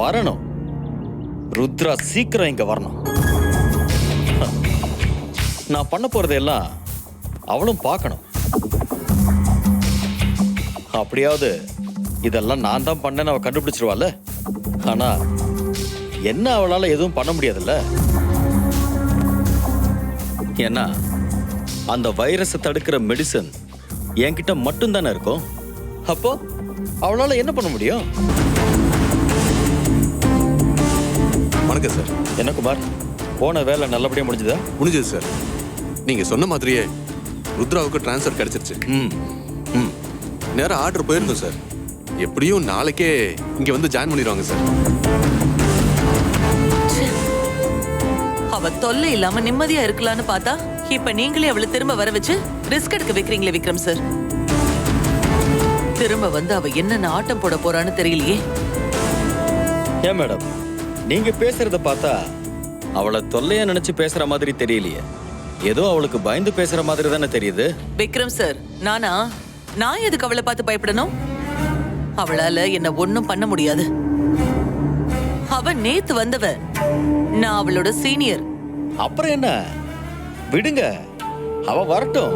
வரணும். ருத்ரா சீக்கிரம் இங்க வரணும். நான் பண்ண போறதெல்லாம் அவளும் பார்க்கணும். அப்படியாவது இதெல்லாம் நான் தான் பண்ணேன்னு அவள் கண்டுபிடிச்சிருவாள் ஆனா என்ன அவளால் எதுவும் பண்ண முடியாதுல்ல? ஏன்னா அந்த வைரஸை தடுக்கிற மெடிசன் என்கிட்ட மட்டும்தானே இருக்கும்? அப்போ அவளால் என்ன பண்ண முடியும்? வணக்கம் சார். என்ன குமார் போன வேலை நல்லபடியா முடிஞ்சுதா? முடிஞ்சது சார். நீங்க சொன்ன மாதிரியே ருத்ராவுக்கு ட்ரான்ஸ்ஃபர் கிடைச்சிருச்சு. ம் ம். நேரா ஆர்டர் போயிருந்தோம் சார். எப்படியும் நாளைக்கே இங்க வந்து ஜாயின் பண்ணிடுவாங்க சார். அவ தொல்லை இல்லாம நிம்மதியா இருக்கலாம்னு பார்த்தா இப்ப நீங்களே அவளை திரும்ப வர வச்சு ரிஸ்க் எடுக்க வைக்கிறீங்களே விக்ரம் சார் திரும்ப வந்து அவ என்னென்ன ஆட்டம் போட போறான்னு தெரியலையே. ஏன் மேடம் நீங்க பேசுறத பார்த்தா அவளை தொல்லையா நினைச்சு பேசுற மாதிரி தெரியலையே. ஏதோ அவளுக்கு பயந்து பேசுற மாதிரி தானே தெரியுது. விக்ரம் சார் நானா? நான் எதுக்கு அவளை பார்த்து பயப்படணும்? அவளால என்ன ஒண்ணும் பண்ண முடியாது. அவ நேத்து வந்தவ. நான் அவளோட சீனியர். அப்புறம் என்ன? விடுங்க. அவ வரட்டும்.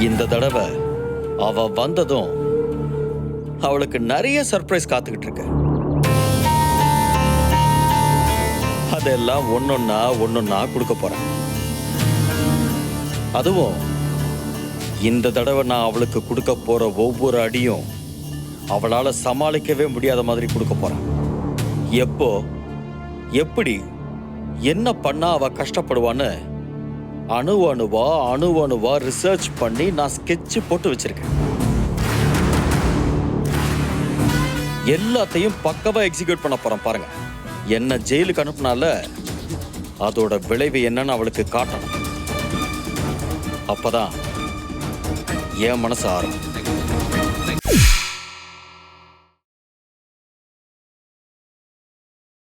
இந்த தடவை அவ வந்ததும் அவளுக்கு நிறைய சர்ப்ரைஸ் காத்துக்கிட்டு இருக்கு. எல்லாம் ஒன்னொன்னா ஒன்னொன்னா கொடுக்க போறேன். அதுவும் இந்த தடவை நான் அவளுக்கு கொடுக்க போற ஒவ்வொரு அடியும் அவளால சமாளிக்கவே முடியாத மாதிரி கொடுக்க போறேன். எப்போ? எப்படி? என்ன பண்ணா அவ கஷ்டப்படுவான்னு அணு அணுவா அணு அணுவா ரிசர்ச் பண்ணி நான் ஸ்கெட்ச் போட்டு வச்சிருக்கேன். எல்லாத்தையும் பக்கவா எக்ஸிக்யூட் பண்ண போறேன் பாருங்க. என்ன ஜெயிலுக்கு அனுப்புனால அதோட விளைவு என்னன்னு அவளுக்கு காட்டணும். அப்பதான் என் மனசு ஆரம்பம்